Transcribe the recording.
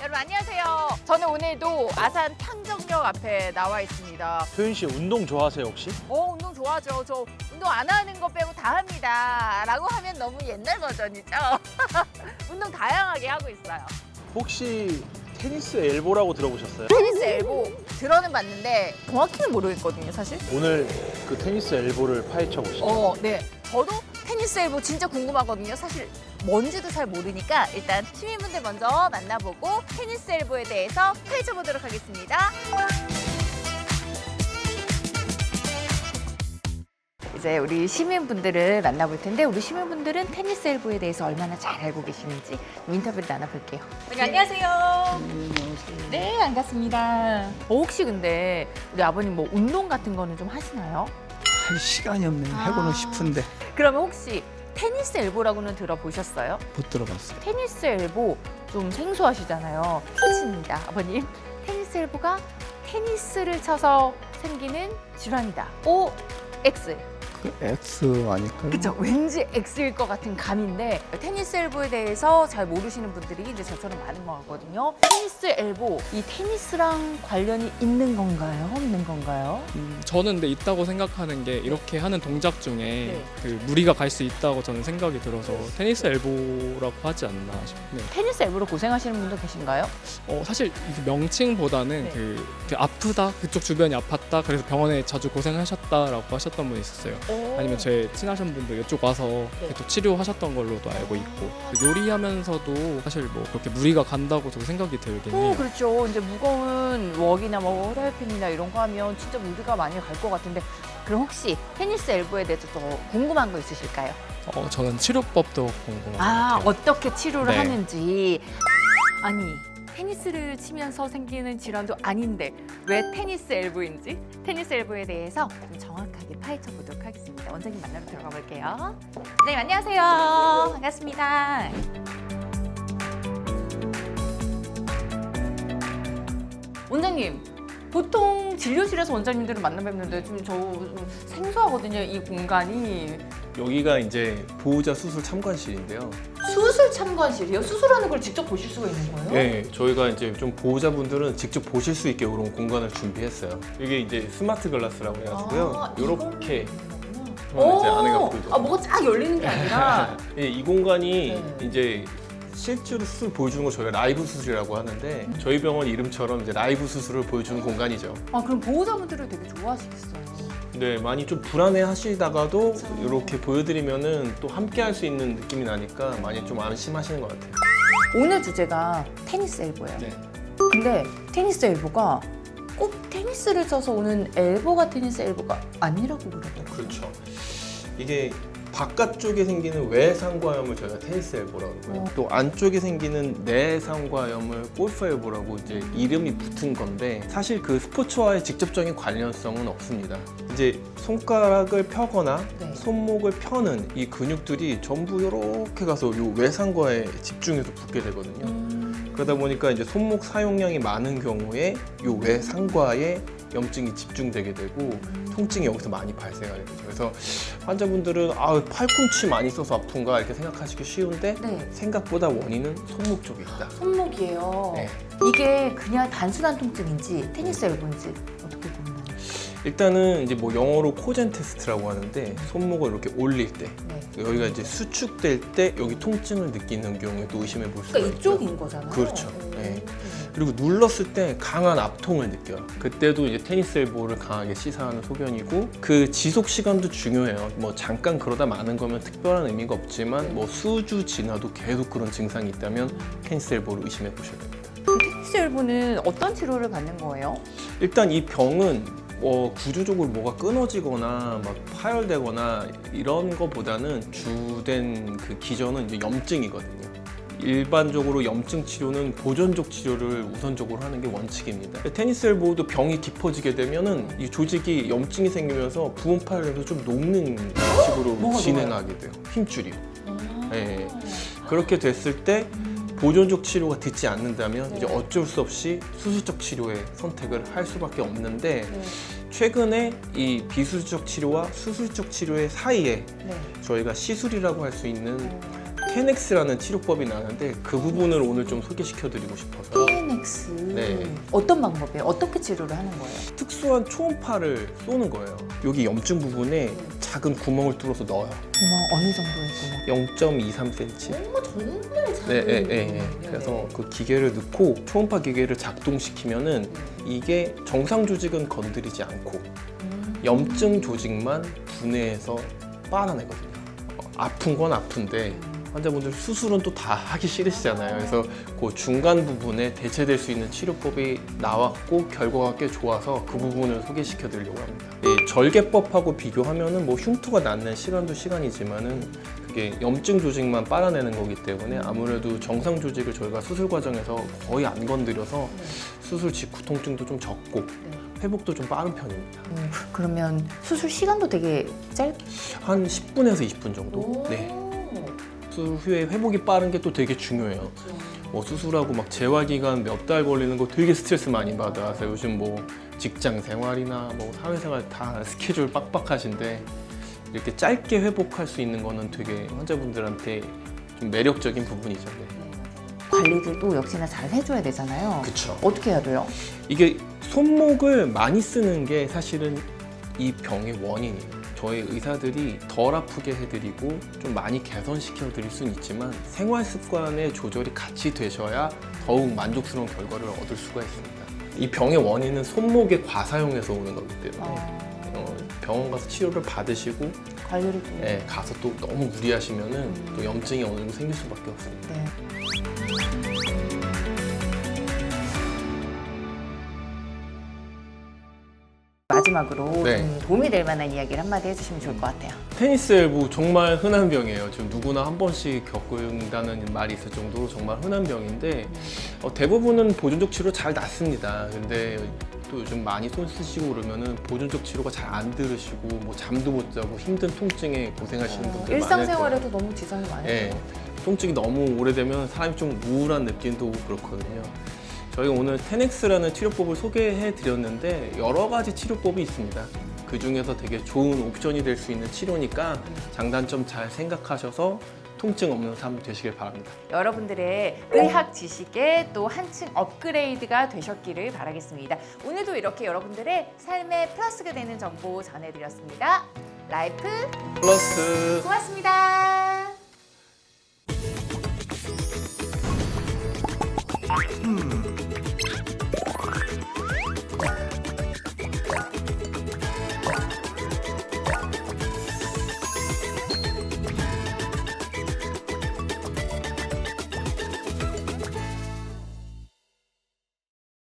여러분 안녕하세요. 저는 오늘도 아산 탕정역 앞에 나와 있습니다. 소윤 씨 운동 좋아하세요 혹시? 어 운동 좋아하죠. 저 운동 안 하는 거 빼고 다 합니다. 라고 하면 너무 옛날 버전이죠. 운동 다양하게 하고 있어요. 혹시 테니스 엘보라고 들어보셨어요? 테니스 엘보 들어는 봤는데 정확히는 모르겠거든요, 사실. 오늘 그 테니스 엘보를 파헤쳐 보시죠. 어, 네. 저도 테니스 엘보 진짜 궁금하거든요. 사실 뭔지도 잘 모르니까 일단 시민분들 먼저 만나보고 테니스 엘보에 대해서 파헤쳐 보도록 하겠습니다. 이제 우리 시민분들을 만나볼 텐데 우리 시민분들은 테니스 엘보에 대해서 얼마나 잘 알고 계시는지 인터뷰를 나눠볼게요. 네, 안녕하세요. 네, 반갑습니다. 어, 혹시 근데 우리 아버님 뭐 운동 같은 거는 좀 하시나요? 할 시간이 없네. 아. 해고는 싶은데 그러면 혹시 테니스 엘보라고는 들어보셨어요? 못 들어봤어요. 테니스 엘보 좀 생소하시잖아요. 퀴즈입니다, 아버님. 테니스 엘보가 테니스를 쳐서 생기는 질환이다. O, X. 그 X 아닐까요? 그쵸? 왠지 X일 것 같은 감인데 테니스 엘보에 대해서 잘 모르시는 분들이 이제 저처럼 많은 것 같거든요. 테니스 엘보, 이 테니스랑 관련이 있는 건가요? 없는 건가요? 음, 저는 근데 있다고 생각하는 게 이렇게 하는 동작 중에 네. 그 무리가 갈 수 있다고 저는 생각이 들어서 테니스 엘보라고 하지 않나 싶네요. 테니스 엘보로 고생하시는 분도 계신가요? 어, 사실 이 명칭보다는 네. 그, 그 아프다 그쪽 주변이 아팠다 그래서 병원에 자주 고생하셨다라고 하셨던 분이 있었어요. 아니면 제 친하신 분도 이쪽 와서 네. 또 치료하셨던 걸로도 알고 있고 그 요리하면서도 사실 뭐 그렇게 무리가 간다고 저도 생각이 들긴 오, 해요. 그렇죠. 이제 무거운 웍이나 뭐 프라이팬이나 이런 거 하면 진짜 무리가 많이 갈 것 같은데 그럼 혹시 테니스 엘보에 대해서 더 궁금한 거 있으실까요? 어, 저는 치료법도 궁금해요. 아, 어떻게 치료를 네. 하는지. 아니, 테니스를 치면서 생기는 질환도 아닌데 왜 테니스 엘보인지 테니스 엘보에 대해서 좀 정확하게 파헤쳐 보도록 하겠습니다. 원장님 만나러 들어가 볼게요. 네, 안녕하세요. 반갑습니다. 원장님, 보통 진료실에서 원장님들을 만나 뵙는데 좀저좀 생소하거든요, 이 공간이. 여기가 이제 보호자 수술 참관실인데요. 수술 참관실이요? 수술하는 걸 직접 보실 수가 있는 거예요? 네, 저희가 이제 좀 보호자분들은 직접 보실 수 있게 그런 공간을 준비했어요. 이게 이제 스마트 글라스라고 해가지고요. 아, 이렇게 이걸로 이제 안에가 오! 보이죠. 아, 뭐가 쫙 열리는 게 아니라 예, 이 공간이 네. 이제 실제로 수술 보여주는 거 저희가 라이브 수술이라고 하는데 저희 병원 이름처럼 이제 라이브 수술을 보여주는 공간이죠. 아, 그럼 보호자분들을 되게 좋아하시겠어요. 네, 많이 좀 불안해 하시다가도. 이렇게 보여드리면은 또 함께 할 수 있는 느낌이 나니까 많이 좀 안심하시는 것 같아요. 오늘 주제가 테니스 엘보예요. 네. 근데 테니스 엘보가 꼭 테니스를 쳐서 오는 엘보가 테니스 엘보가 아니라고 그러더라고요. 그렇죠. 이게 바깥쪽에 생기는 외상과염을 저희가 테니스 엘보라고 하고요. 어. 또 안쪽에 생기는 내상과염을 골프 엘보라고 이제 이름이 붙은 건데 사실 그 스포츠와의 직접적인 관련성은 없습니다. 이제 손가락을 펴거나 네. 손목을 펴는 이 근육들이 전부 이렇게 가서 요 외상과에 집중해서 붙게 되거든요. 음, 그러다 보니까 이제 손목 사용량이 많은 경우에 요 외상과에 염증이 집중되게 되고 통증이 여기서 많이 발생하게 되죠. 그래서 환자분들은 아 팔꿈치 많이 써서 아픈가 이렇게 생각하시기 쉬운데 네. 생각보다 원인은 손목 쪽에 있다. 손목이에요. 네. 이게 그냥 단순한 통증인지 테니스 엘보인지 어떻게 보면 일단은 이제 뭐 영어로 코젠 테스트라고 하는데 손목을 이렇게 올릴 때 네. 여기가 이제 수축될 때 여기 통증을 느끼는 경우에도 의심해 볼 수가 그러니까 있죠. 이쪽인 거잖아요. 그렇죠. 오. 네. 그리고 눌렀을 때 강한 압통을 느껴요. 그때도 이제 테니스 엘보를 강하게 시사하는 소견이고 그 지속 시간도 중요해요. 뭐 잠깐 그러다 마는 거면 특별한 의미가 없지만 뭐 수주 지나도 계속 그런 증상이 있다면 테니스 엘보를 의심해 보셔야 됩니다. 그 테니스 엘보는 어떤 치료를 받는 거예요? 일단 이 병은 뭐 구조적으로 뭐가 끊어지거나 막 파열되거나 이런 거보다는 주된 그 기전은 이제 염증이거든요. 일반적으로 염증 치료는 보존적 치료를 우선적으로 하는 게 원칙입니다. 테니스 엘보도 병이 깊어지게 되면은 이 조직이 염증이 생기면서 부분 파열되면서 좀 녹는 식으로 진행하게 돼요. 힘줄이요. 예. 그렇게 됐을 때 보존적 치료가 듣지 않는다면 네. 이제 어쩔 수 없이 수술적 치료의 선택을 할 수밖에 없는데 네. 최근에 이 비수술적 치료와 수술적 치료의 사이에 네. 저희가 시술이라고 할 수 있는 테넥스라는 치료법이 나는데 그 부분을 오늘 좀 소개시켜 드리고 싶어서 TNX 네. 어떤 방법이에요? 어떻게 치료를 하는 거예요? 특수한 초음파를 쏘는 거예요. 여기 염증 부분에 작은 구멍을 뚫어서 넣어요. 구멍 어느 정도의 구멍? 0.23cm. 어, 정말 작은 네, 네, 네, 네. 그래서 그 기계를 넣고 초음파 기계를 작동시키면은 이게 정상 조직은 건드리지 않고 염증 조직만 분해해서 빨아내거든요. 어, 아픈 건 아픈데 환자분들 수술은 또 다 하기 싫으시잖아요. 그래서 그 중간 부분에 대체될 수 있는 치료법이 나왔고 결과가 꽤 좋아서 그 부분을 소개시켜 드리려고 합니다. 이 절개법하고 비교하면은 뭐 흉터가 낫는 시간도 시간이지만은 그게 염증 조직만 빨아내는 거기 때문에 아무래도 정상 조직을 저희가 수술 과정에서 거의 안 건드려서 수술 직후 통증도 좀 적고 회복도 좀 빠른 편입니다. 음, 그러면 수술 시간도 되게 짧. 한 10분에서 20분 정도. 네. 수술 후에 회복이 빠른 게 또 되게 중요해요. 뭐 수술하고 막 재활 기간 몇 달 걸리는 거 되게 스트레스 많이 받아 서 요즘 뭐 직장 생활이나 뭐 사회생활 다 스케줄 빡빡하신데 이렇게 짧게 회복할 수 있는 거는 되게 환자분들한테 좀 매력적인 부분이죠. 네. 관리들도 역시나 잘 해줘야 되잖아요. 그렇죠. 어떻게 해야 돼요? 이게 손목을 많이 쓰는 게 사실은 이 병의 원인이에요. 저희 의사들이 덜 아프게 해드리고 좀 많이 개선시켜 드릴 수는 있지만 생활 습관의 조절이 같이 되셔야 더욱 만족스러운 결과를 얻을 수가 있습니다. 이 병의 원인은 손목의 과사용에서 오는 거기 때문에 어, 병원 가서 치료를 받으시고 관리를 또. 예, 가서 또 너무 무리하시면은 또 염증이 어느 정도 생길 수밖에 없습니다. 네. 마지막으로 네. 좀 도움이 될 만한 이야기를 한마디 해주시면 좋을 것 같아요. 테니스 엘보 정말 흔한 병이에요. 지금 누구나 한 번씩 겪는다는 말이 있을 정도로 정말 흔한 병인데 어, 대부분은 보존적 치료 잘 낫습니다. 근데 또 요즘 많이 손 쓰시고 그러면은 보존적 치료가 잘 안 들으시고 뭐 잠도 못 자고 힘든 통증에 고생하시는 분들 많을 거예요. 일상생활에도 너무 지장이 많아요. 예, 통증이 너무 오래되면 사람이 좀 우울한 느낌도 오고 그렇거든요. 저희 오늘 테넥스라는 치료법을 소개해 드렸는데 여러 가지 치료법이 있습니다. 그 중에서 되게 좋은 옵션이 될 수 있는 치료니까 장단점 잘 생각하셔서 통증 없는 삶 되시길 바랍니다. 여러분들의 의학 지식에 또 한층 업그레이드가 되셨기를 바라겠습니다. 오늘도 이렇게 여러분들의 삶에 플러스가 되는 정보 전해드렸습니다. 라이프 플러스 고맙습니다. 음.